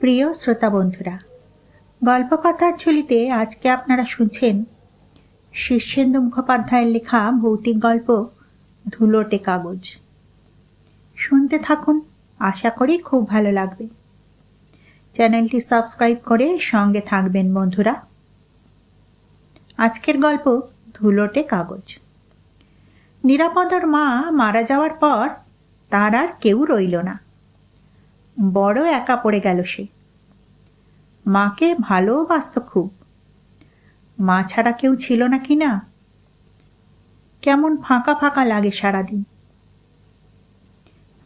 প্রিয় শ্রোতা বন্ধুরা, গল্পকথার ঝুলিতে আজকে আপনারা শুনছেন শীর্ষেন্দু মুখোপাধ্যায়ের লেখা ভৌতিক গল্প ধুলোটে কাগজ। শুনতে থাকুন, আশা করি খুব ভালো লাগবে। চ্যানেলটি সাবস্ক্রাইব করে সঙ্গে থাকবেন বন্ধুরা। আজকের গল্প ধুলোটে কাগজ। নিরাপদর মা মারা যাওয়ার পর তার আর কেউ রইল না। বড় একা পড়ে গেল সে। মাকে ভালোবাসত খুব। মা ছাড়া কেউ ছিল না কি না? কেমন ফাঁকা ফাঁকা লাগে সারাদিন।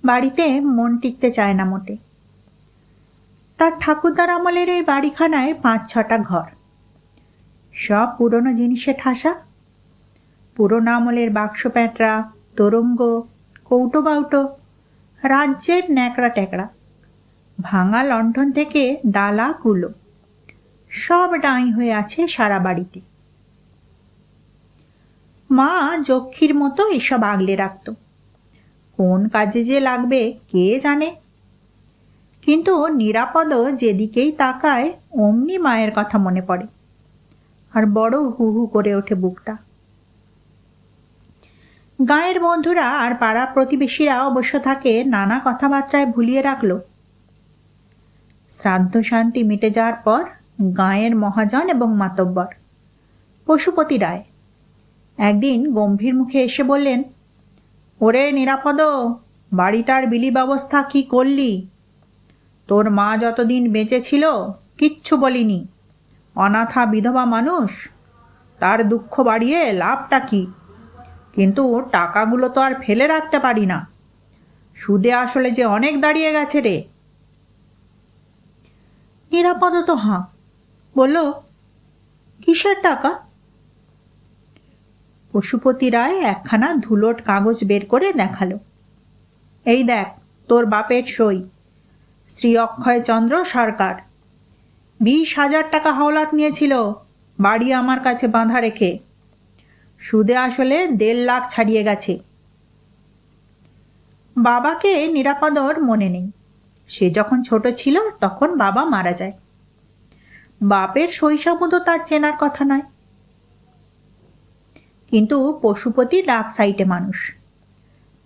বাড়িতে মন টিকতে চায় না মোটে। তার ঠাকুরদার আমলের এই বাড়িখানায় পাঁচ ছটা ঘর। সব পুরনো জিনিসে ঠাসা। পুরনো আমলের বাক্স প্যাঁটরা তোরঙ্গ কৌটো বাউটো রাজ্যের ন্যাকড়া ট্যাকড়া ভাঙা লণ্ঠন থেকে ডালা কুলো, সব ডাঁই হয়ে আছে সারা বাড়িতে। মা যক্ষীর মতো এসব আগলে রাখত। কোন কাজে যে লাগবে কে জানে? কিন্তু নিরাপদ যেদিকেই তাকায় অমনি মায়ের কথা মনে পড়ে। আর বড় হু হু করে ওঠে বুকটা। গাঁয়ের বন্ধুরা আর পাড়া প্রতিবেশীরা অবশ্য থাকে নানা কথাবার্তায় ভুলিয়ে রাখল। শ্রাদ্ধ শান্তি মিটে যাওয়ার পর গাঁয়ের মহাজন এবং মাতব্বর, পশুপতি রায়। একদিন গম্ভীর মুখে এসে বললেন, ওরে নিরাপদ বাড়িটার বিলি ব্যবস্থা কি করলি? তোর মা যতদিন বেঁচে ছিল কিচ্ছু বলিনি। অনাথা বিধবা মানুষ, তার দুঃখ বাড়িয়ে লাভটা কি? কিন্তু টাকাগুলো তো আর ফেলে রাখতে পারি না। সুদে আসলে যে অনেক দাঁড়িয়ে গেছে রে। নিরাপদ তো, হাঁ। বলল, কিসের টাকা? পশুপতি রায় একখানা ধুলোট কাগজ বের করে দেখাল। এই দেখ, তোর বাপের সই। শ্রী অক্ষয় চন্দ্র সরকার। বিশ হাজার টাকা হাওলাত নিয়েছিল, বাড়ি আমার কাছে বাঁধা রেখে। সুদে আসলে দেড় লাখ ছাড়িয়ে গেছে। বাবাকে নিরাপদর মনে নেই। সে যখন ছোট ছিল, তখন বাবা মারা যায়। বাপের শৈশবও তার চেনার কথা নয়। কিন্তু পশুপতি ডাক সাইটে মানুষ।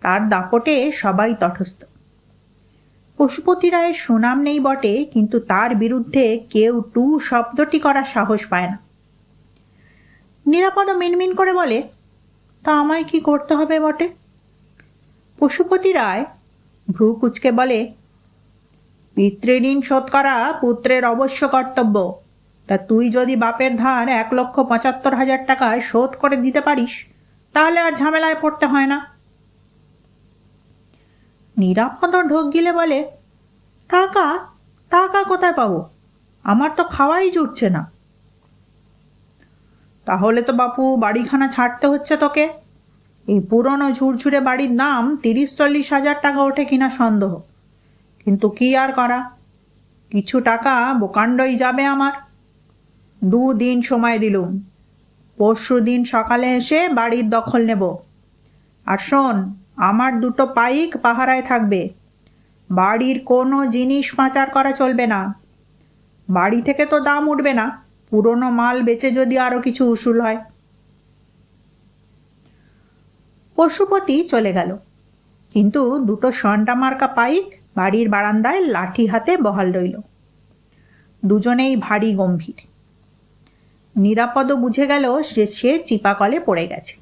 তার দাপটে সবাই তটস্থ। পশুপতি রায়ের সুনাম নেই বটে, কিন্তু তার বিরুদ্ধে কেউ টু শব্দটি করার সাহস পায় না। নিরাপদ মিনমিন করে বলে, তা আমায় কি করতে হবে বটে? পশুপতি রায় ভ্রু কুচকে বলে, পিতৃঋণ শোধ করা পুত্রের অবশ্য কর্তব্য। তা তুই যদি বাপের ধার এক লক্ষ পঁচাত্তর হাজার টাকায় শোধ করে দিতে পারিস, তাহলে আর ঝামেলায় পড়তে হয় না। নিরাপদ ঢোক গিলে বলে, টাকা টাকা কোথায় পাবো? আমার তো খাওয়াই জুটছে না। তাহলে তো বাপু বাড়িখানা ছাড়তে হচ্ছে তোকে। এই পুরনো ঝুরঝুরে বাড়ির দাম তিরিশ চল্লিশ হাজার টাকা ওঠে কিনা সন্দেহ। কিন্তু কি আর করা? কিছু টাকা বোকাণ্ডই যাবে আমার। দুদিন সময় দিলুম। পরশু দিন সকালে এসে বাড়ির দখল নেব। আর শোন, আমার দুটো পাইক পাহারায় থাকবে। বাড়ির কোনো জিনিস পাচার করা চলবে না। বাড়ি থেকে তো দাম উঠবে না। পুরনো মাল বেচে যদি আরও কিছু উসুল হয়। পশুপতি চলে গেল। কিন্তু দুটো সন্টা মার্কা বাড়ির বারান্দায় লাঠি হাতে বহাল রইল। দুজনেই ভারী গম্ভীর। নিরাপদ বুঝে গেল সে সে চিপাকলে পড়ে গেছে।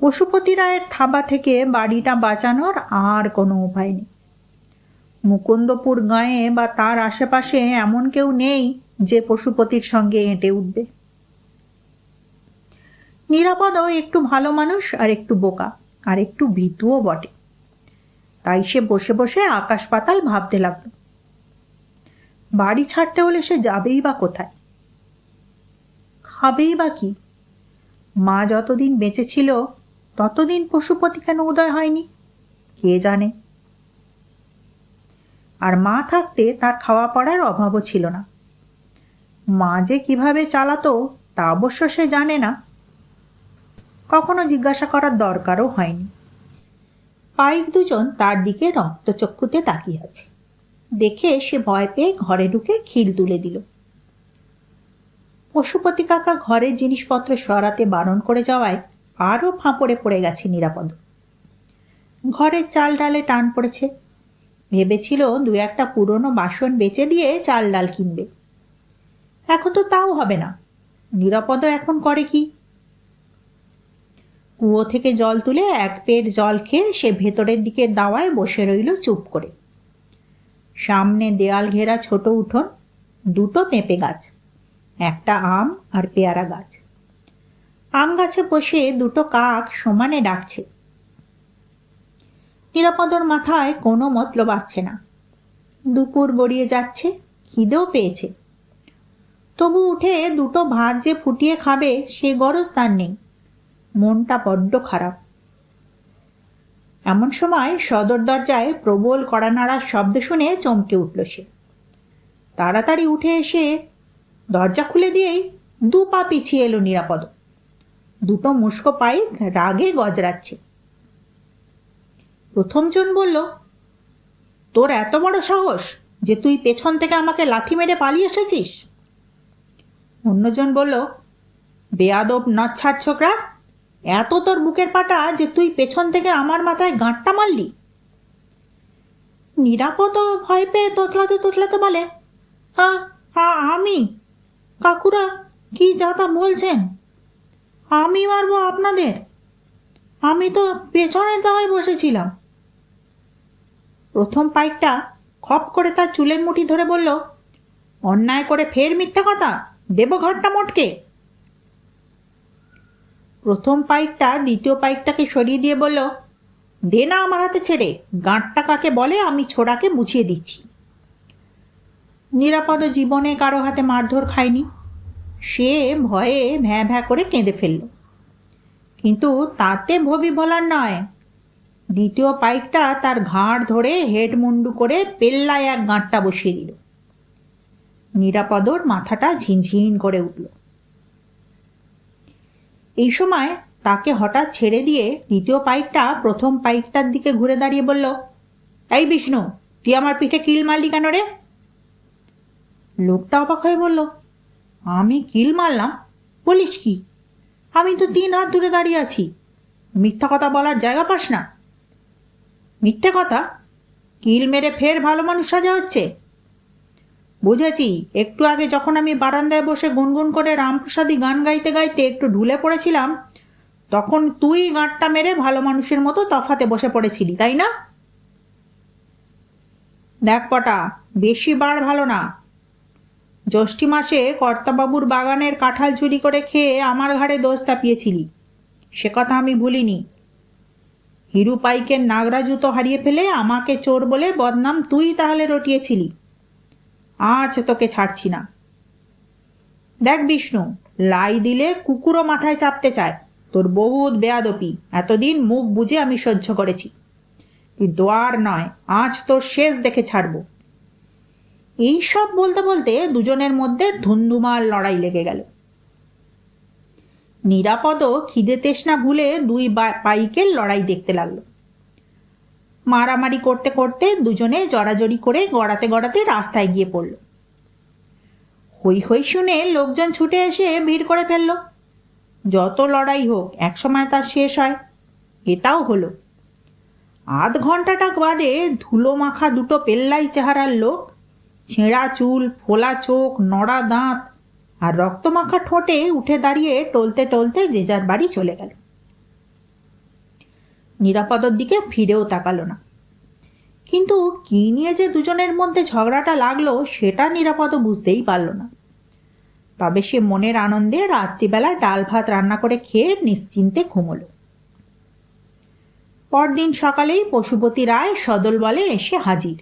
পশুপতি রায়ের থাবা থেকে বাড়িটা বাঁচানোর আর কোনো উপায় নেই। মুকুন্দপুর গাঁয়ে বা তার আশেপাশে এমন কেউ নেই যে পশুপতির সঙ্গে এঁটে উঠবে। নিরাপদও একটু ভালো মানুষ আর একটু বোকা, আর একটু ভীতুও বটে। তাই সে বসে বসে আকাশ পাতাল ভাবতে লাগল। বাড়ি ছাড়তে হলে সে যাবেই বা কোথায়? খাবেই বা কি? মা যতদিন বেঁচে ছিল, ততদিন পশুপতি কেন উদয় হয়নি? কে জানে? আর মা থাকতে তার খাওয়া পড়ার অভাবও ছিল না। মা যে কীভাবে চালাতো তা অবশ্য সে জানে না। কখনো জিজ্ঞাসা করার দরকারও হয়নি। পাইক দুজন তার দিকে রক্তচক্ষুতে তাকিয়ে আছে। দেখে সে ভয় পেয়ে ঘরে ঢুকে খিল তুলে দিল। পশুপতি কাকা ঘরের জিনিসপত্র সরাতে বারণ করে যাওয়ায় আরও ফাঁপড়ে পড়ে গেছে নিরাপদ। ঘরের চাল ডালে টান পড়েছে। ভেবেছিল দু একটা পুরনো বাসন বেচে দিয়ে চাল ডাল কিনবে। এখন তো তাও হবে না। নিরাপদ এখন করে কি? কুয়ো থেকে জল তুলে এক পেট জল খেয়ে সে ভেতরের দিকের দাওয়ায় বসে রইল চুপ করে। সামনে দেয়াল ঘেরা ছোট উঠোন, দুটো পেঁপে গাছ, একটা আম আর পেয়ারা গাছ। আম গাছে বসে দুটো কাক সমানে ডাকছে। নিরাপদর মাথায় কোনো মতলব আসছে না। দুপুর গড়িয়ে যাচ্ছে, খিদেও পেয়েছে। তবু উঠে দুটো ভাত যে ফুটিয়ে খাবে, সে গরজ তার নেই। মনটা বড্ড খারাপ। এমন সময় সদর দরজায় প্রবল কড়া নাড়ার শব্দ শুনে চমকে উঠল সে। তাড়াতাড়ি উঠে এসে দরজা খুলে দিয়েই দু পা পিছিয়ে এলো নিরাপদ। দুটো মুস্কো পাইক রাগে গজরাচ্ছে। প্রথমজন বলল, তোর এত বড় সাহস যে তুই পেছন থেকে আমাকে লাথি মেরে পালিয়ে এসেছিস? অন্যজন বলল, বেয়াদব নচ্ছাড় ছাড় ছোকরা, এত তোর বুকের পাটা যে তুই পেছন থেকে আমার মাথায় গাঁটটা মারলি? নিরাপদ ভয় পেয়ে তোতলাতে তোতলাতে বলে হ্যাঁ হ্যাঁ আমি? কাকুরা, কি যা তা বলছেন? আমি মারবো আপনাদের? আমি তো পেছনের দাওয়ায় বসেছিলাম। প্রথম পাইকটা খপ করে তার চুলের মুঠি ধরে বলল, অন্যায় করে ফের মিথ্যা কথা? দেব ঘরটা মোটকে। প্রথম পাইকটা, দ্বিতীয় পাইকটাকে সরিয়ে দিয়ে বলল, দে না আমার হাতে ছেড়ে, গাঁটটা কাকে বলে আমি ছোড়াকে বুঝিয়ে দিচ্ছি। নিরাপদ জীবনে কারও হাতে মারধর খায়নি। সে ভয়ে ভ্যাঁ ভ্যাঁ করে কেঁদে ফেলল। কিন্তু তাতে ভবি ভোলার নয়। দ্বিতীয় পাইকটা তার ঘাড় ধরে হেড মুন্ডু করে পেল্লায় এক গাঁটটা বসিয়ে দিল। নিরাপদর মাথাটা ঝিনঝিন করে উঠল। এই সময় তাকে হঠাৎ ছেড়ে দিয়ে দ্বিতীয় পাইকটা, প্রথম পাইকটার দিকে ঘুরে দাঁড়িয়ে বলল, এই বিষ্ণু, তুই আমার পিঠে কিল মারলি কেন রে? লোকটা অবাক হয়ে বলল, আমি কিল মারলাম? বলিস কি? আমি তো তিন হাত দূরে দাঁড়িয়ে আছি। মিথ্যা কথা বলার জায়গা পাস না? মিথ্যে কথা? কিল মেরে ফের ভালো মানুষ সাজা হচ্ছে? বুঝেছি। একটু আগে যখন আমি বারান্দায় বসে গুনগুন করে রামপ্রসাদী গান গাইতে গাইতে একটু ঢুলে পড়েছিলাম, তখন তুই গাঁটটা মেরে ভালো মানুষের মতো তফাতে বসে পড়েছিলি, তাই না? দেখ পটা বেশি বার ভালো না। জ্যৈষ্ঠী মাসে কর্তাবাবুর বাগানের কাঁঠাল চুরি করে খেয়ে আমার ঘাড়ে দোষ চাপিয়েছিলি। সে কথা আমি ভুলিনি। হিরু পাইকের নাগরা জুতো হারিয়ে ফেলে আমাকে চোর বলে বদনাম তুই তাহলে রটিয়েছিলি। আজ তোকে ছাড়ছি না। দেখ বিষ্ণু, লাই দিলে কুকুরও মাথায় চাপতে চায়। তোর বহুত বেয়াদপি, এতদিন মুখ বুঝে আমি সহ্য করেছি। কিন্তু আর নয়, আজ তোর শেষ দেখে ছাড়বো। এই সব বলতে বলতে দুজনের মধ্যে ধুন্ধুমাল লড়াই লেগে গেল। নিরাপদ খিদে তেষ্ণা ভুলে দুই পাইকের লড়াই দেখতে লাগল। মারামারি করতে করতে দুজনে জড়াজড়ি করে গড়াতে গড়াতে রাস্তায় গিয়ে পড়ল। হই হই শুনে লোকজন ছুটে এসে ভিড় করে ফেলল। যত লড়াই হোক, একসময় তার শেষ হয়। এটাও হলো। আধ ঘন্টাটা বাদে ধুলো মাখা দুটো পেল্লাই চেহারার লোক, ছেঁড়া চুল, ফোলা চোখ, নড়া দাঁত আর রক্তমাখা ঠোঁটে উঠে দাঁড়িয়ে টলতে টলতে যে যার বাড়ি চলে গেল। নিরাপদর দিকে ফিরেও তাকালো না। কিন্তু কি নিয়ে যে দুজনের মধ্যে ঝগড়াটা লাগল সেটা নিরাপদ বুঝতেই পারল না। তবে সে মনের আনন্দে রাত্রিবেলা ডাল ভাত রান্না করে খেয়ে নিশ্চিন্তে ঘুমলো। পরদিন সকালেই পশুপতি রায় সদল বলে এসে হাজির।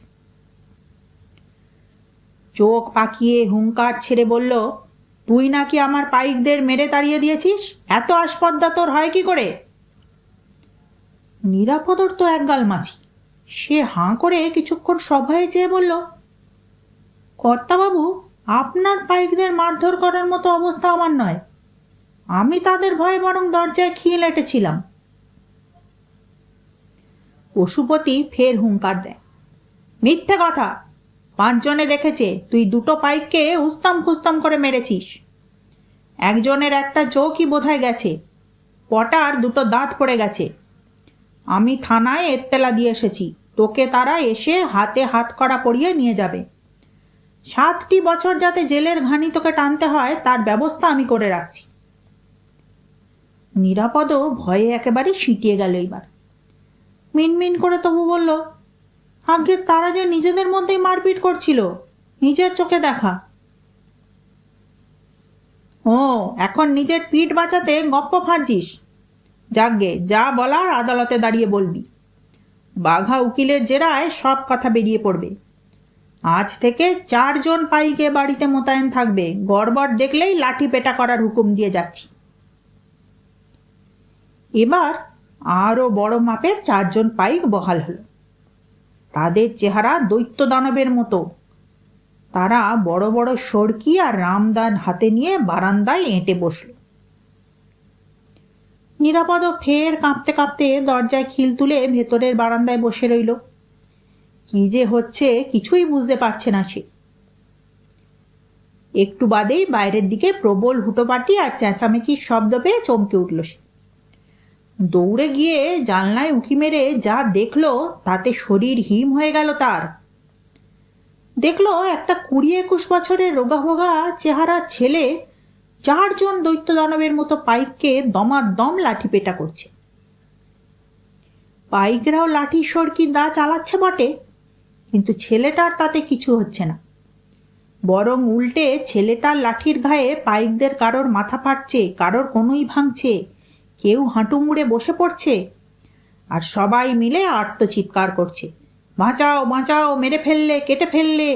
চোখ পাকিয়ে হুঙ্কার ছেড়ে বলল, তুই নাকি আমার পাইকদের মেরে তাড়িয়ে দিয়েছিস? এত আসপদ্দা তোর হয় কি করে? নিরাপদর তো একগাল মাছি। সে হাঁ করে কিছুক্ষণ সভায় চেয়ে বলল, কর্তাবাবু, আপনার পাইকদের মারধর করার মতো অবস্থা আমার নয়। আমি তাদের ভয়ে বরং দরজায় খিয়ে লেটেছিলাম পশুপতি ফের হুঙ্কার দেয়, মিথ্যে কথা। পাঁচজনে দেখেছে, তুই দুটো পাইককে উস্তম খুস্তম করে মেরেছিস। একজনের একটা চোখই বোধহয় গেছে, পটার দুটো দাঁত পড়ে গেছে। আমি থানায় এত্তেলা দিয়ে এসেছি। তোকে তারা এসে হাতে হাত করা পরিয়ে নিয়ে যাবে। সাতটি বছর যাতে জেলের ঘানি তোকে টানতে হয়, তার ব্যবস্থা আমি করে রাখছি। নিরাপদও ভয়ে একেবারে সিটিয়ে গেল এইবার। মিনমিন করে তবু বলল আগে তারা যে নিজেদের মধ্যেই মারপিট করছিল, নিজের চোখে দেখা। ও, এখন নিজের পিঠ বাঁচাতে গপ্প ফাঁজিস যাকগে যা বলার আদালতে দাঁড়িয়ে বলবি। বাঘা উকিলের জেরায় সব কথা বেরিয়ে পড়বে। আজ থেকে চারজন পাইকে বাড়িতে মোতায়েন থাকবে, গড়বড় দেখলেই লাঠি পেটা করার হুকুম দিয়ে যাচ্ছি। এবার আরও বড় মাপের চারজন পাইক বহাল হলো। তাদের চেহারা দৈত্য দানবের মতো। তারা বড় বড় সড়কি আর রামদান হাতে নিয়ে বারান্দায় এঁটে বসল। নিরাপদ ফের কাঁপতে কাঁপতে দরজায় খিল তুলে ভেতরের বারান্দায় বসে রইল। কি যে হচ্ছে, কিছুই বুঝতে পারছে না সে। একটু বাদেই বাইরের দিকে প্রবল হুটোপাটি আর চেঁচামেচির শব্দ পেয়ে চমকে উঠল সে। দৌড়ে গিয়ে জানলায় উঁকি মেরে যা দেখল, তাতে শরীর হিম হয়ে গেল তার। দেখল একটা কুড়ি একুশ বছরের রোগা রোগাভোগা চেহারা ছেলে চারজন দৈত্য দানবের মতো পাইককে দমাদম লাঠি পেটা করছে। পাইকরাও লাঠি সরকি দা চালাচ্ছে বটে, কিন্তু ছেলেটার তাতে কিছু হচ্ছে না। বরং উল্টে ছেলেটার লাঠির ঘায়ে পাইকদের কারোর মাথা ফাটছে, কারোর কোনোই ভাঙছে, কেউ হাঁটু মুড়ে বসে পড়ছে, আর সবাই মিলে আর্তচিৎকার করছে। বাঁচাও বাঁচাও, মেরে ফেললে, কেটে ফেললে।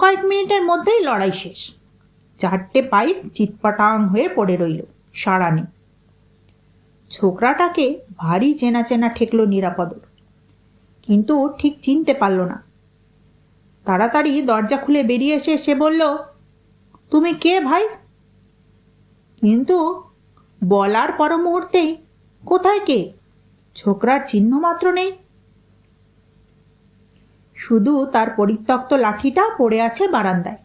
কয়েক মিনিটের মধ্যেই লড়াই শেষ। চারটে পাইপ চিৎপাটাং হয়ে পড়ে রইল সারা নেই ছোকরাটাকে ভারী চেনা চেনা ঠেকল নিরাপদর কিন্তু ঠিক চিনতে পারল না। তাড়াতাড়ি দরজা খুলে বেরিয়ে এসে সে বলল, তুমি কে ভাই? কিন্তু বলার পর মুহূর্তেই কোথায় কে? ছোকরার চিহ্ন মাত্র নেই। শুধু তার পরিত্যক্ত লাঠিটা পড়ে আছে বারান্দায়।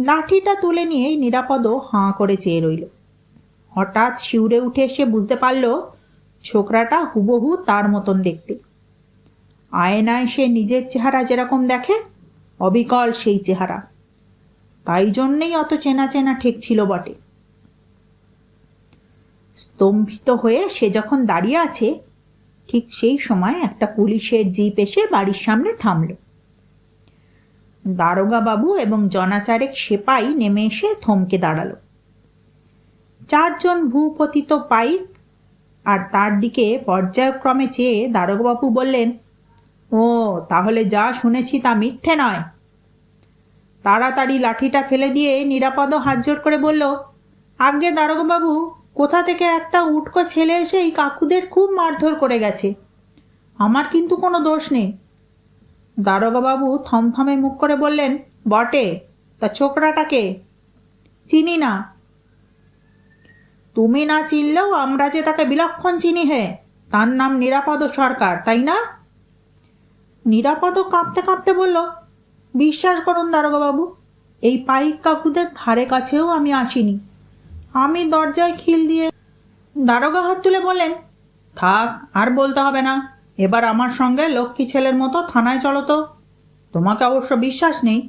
লাঠিটা তুলে নিয়েই নিরাপদ হাঁ করে চেয়ে রইল। হঠাৎ শিউরে উঠে সে বুঝতে পারল, ছোকরাটা হুবহু তার মতন দেখতে। আয়নায় সে নিজের চেহারা যেরকম দেখে, অবিকল সেই চেহারা। তাই জন্যেই অত চেনা চেনা ঠেকছিল বটে। স্তম্ভিত হয়ে সে যখন দাঁড়িয়ে আছে, ঠিক সেই সময় একটা পুলিশের জিপ এসে বাড়ির সামনে থামল। দারোগা বাবু এবং জনাচারেক সেপাই নেমে এসে থমকে দাঁড়াল। চারজন ভূপতিত পাইক আর তার দিকে পর্যায়ক্রমে চেয়ে দারোগাবাবু বললেন, ও, তাহলে যা শুনেছি তা মিথ্যে নয়। তাড়াতাড়ি লাঠিটা ফেলে দিয়ে নিরাপদ হাত জোর করে বলল, আজ্ঞে দারোগাবাবু কোথা থেকে একটা উটকো ছেলে এসে এই কাকুদের খুব মারধর করে গেছে। আমার কিন্তু কোনো দোষ নেই। দারোগাবাবু থমথমে মুখ করে বললেন, বটে, তা ছোকরাটাকে চিনি না। তুমি না চিনলেও আমরা যে তাকে বিলক্ষণ চিনি হে, তার নাম নিরাপদ সরকার, তাই না? নিরাপদ কাঁপতে কাঁপতে বলল, বিশ্বাস করুন দারোগাবাবু, এই পাইক কাকুদের ধারে কাছেও আমি আসিনি। আমি দরজায় খিল দিয়ে দারোগা হাত তুলে বললেন, থাক, আর বলতে হবে না। এবার আমার সঙ্গে লক্ষ্মী ছেলের মতো থানায় চলো তো। তোমাকে অবশ্য বিশ্বাস নেই,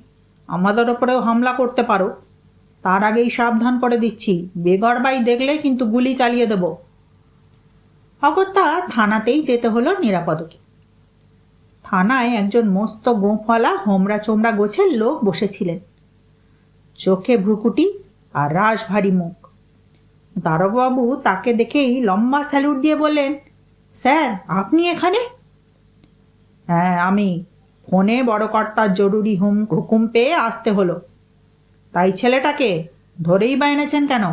আমাদের ওপরেও হামলা করতে পারো। তার আগেই সাবধান করে দিচ্ছি বেগরবাই দেখলে কিন্তু গুলি চালিয়ে দেব। অগত্যা থানাতেই যেতে হলো নিরাপদকে। থানায় একজন মস্ত গোঁফওয়ালা হোমরা চোমরা গোছের লোক বসেছিলেন। চোখে ভ্রুকুটি আর রাস ভারী মুখ। দারোগাবু তাকে দেখেই লম্বা স্যালুট দিয়ে বললেন স্যার, আপনি এখানে? হ্যাঁ আমি। ফোনে বড় কর্তার জরুরি হুম, হুকুম পেয়ে আসতে হলো। তাই ছেলেটাকে ধরেই বা এনেছেন কেন?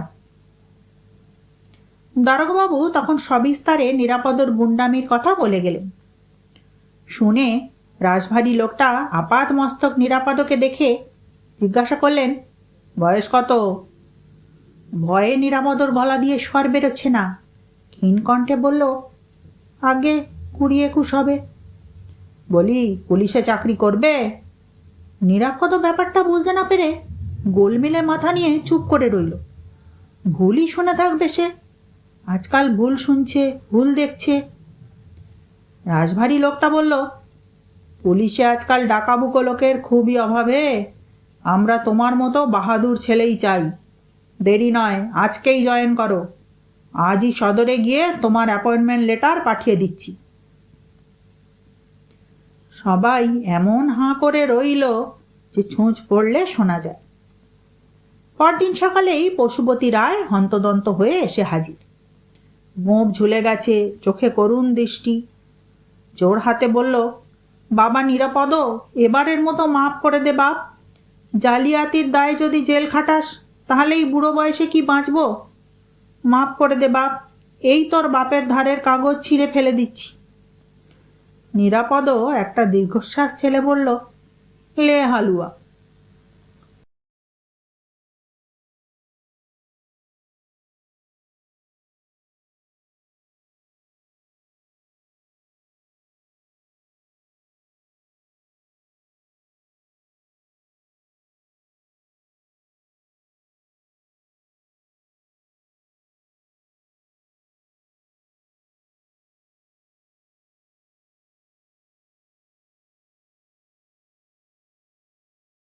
দারোগাবু তখন সবিস্তারে নিরাপদর গুন্ডামির কথা বলে গেলেন। শুনে রাজভারী লোকটা আপাত মস্তক নিরাপদকে দেখে জিজ্ঞাসা করলেন, বয়স কত? ভয়ে নিরাপদর গলা দিয়ে স্বর বেরোচ্ছে না। ক্ষীণ কণ্ঠে বলল আগে কুড়ি একুশ হবে। বলি, পুলিশে চাকরি করবে? নিরাপদ ব্যাপারটা বুঝতে না পেরে গোলমেলে মাথা নিয়ে চুপ করে রইল। ভুলই শুনে থাকবে সে। আজকাল ভুল শুনছে, ভুল দেখছে। রাজভারী লোকটা বলল, পুলিশে আজকাল ডাকাবুকো লোকের খুবই অভাবে। আমরা তোমার মতো বাহাদুর ছেলেই চাই। দেরি নয়, আজকেই জয়েন করো। আজই সদরে গিয়ে তোমার অ্যাপয়েন্টমেন্ট লেটার পাঠিয়ে দিচ্ছি। সবাই এমন হাঁ করে রইল যে ছুঁচ পড়লে শোনা যায়। পরদিন সকালেই পশুপতি রায় হন্তদন্ত হয়ে এসে হাজির। গোঁপ ঝুলে গেছে, চোখে করুণ দৃষ্টি। জোর হাতে বলল, বাবা নিরাপদ, এবারের মতো মাফ করে দে বাপ। জালিয়াতির দায়ে যদি জেল খাটাস, তাহলেই বুড়ো বয়সে কি বাঁচব? মাফ করে দে বাপ, এই তোর বাপের ধারের কাগজ ছিঁড়ে ফেলে দিচ্ছি। নিরাপদ একটা দীর্ঘশ্বাস ছেলে বলল, লে হালুয়া